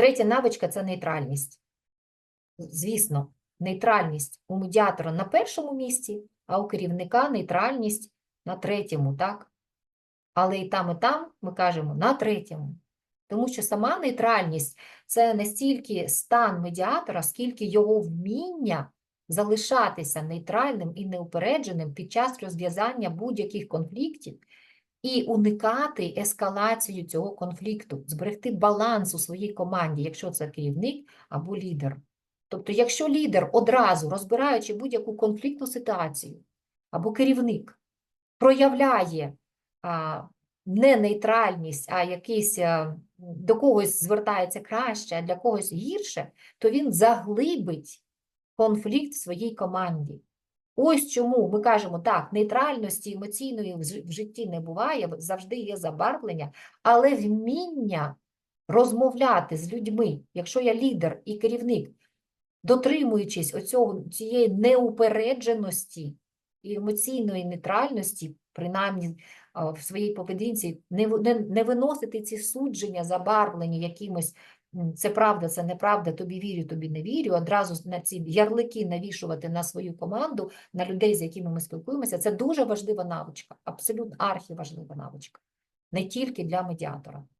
Третя навичка це нейтральність. Звісно, нейтральність у медіатора на першому місці, а у керівника нейтральність на третьому, так? Але і там, і там ми кажемо на третьому. Тому що сама нейтральність це не стільки стан медіатора, скільки його вміння залишатися нейтральним і неупередженим під час розв'язання будь-яких конфліктів і уникати ескалацію цього конфлікту, зберегти баланс у своїй команді, якщо це керівник або лідер. Тобто, якщо лідер одразу розбираючи будь-яку конфліктну ситуацію, або керівник проявляє а, не нейтральність, а якийсь до когось звертається краще, а для когось гірше, то він заглибить конфлікт в своїй команді. Ось чому ми кажемо так, нейтральності емоційної в житті не буває, завжди є забарвлення, але вміння розмовляти з людьми, якщо я лідер і керівник, дотримуючись оцього, цієї неупередженості і емоційної нейтральності, принаймні в своїй поведінці, не, не, не виносити ці судження, забарвлені якимось це правда, це неправда, тобі вірю, тобі не вірю, одразу на ці ярлики навішувати на свою команду, на людей, з якими ми спілкуємося, це дуже важлива навичка, абсолютно архіважлива навичка, не тільки для медіатора.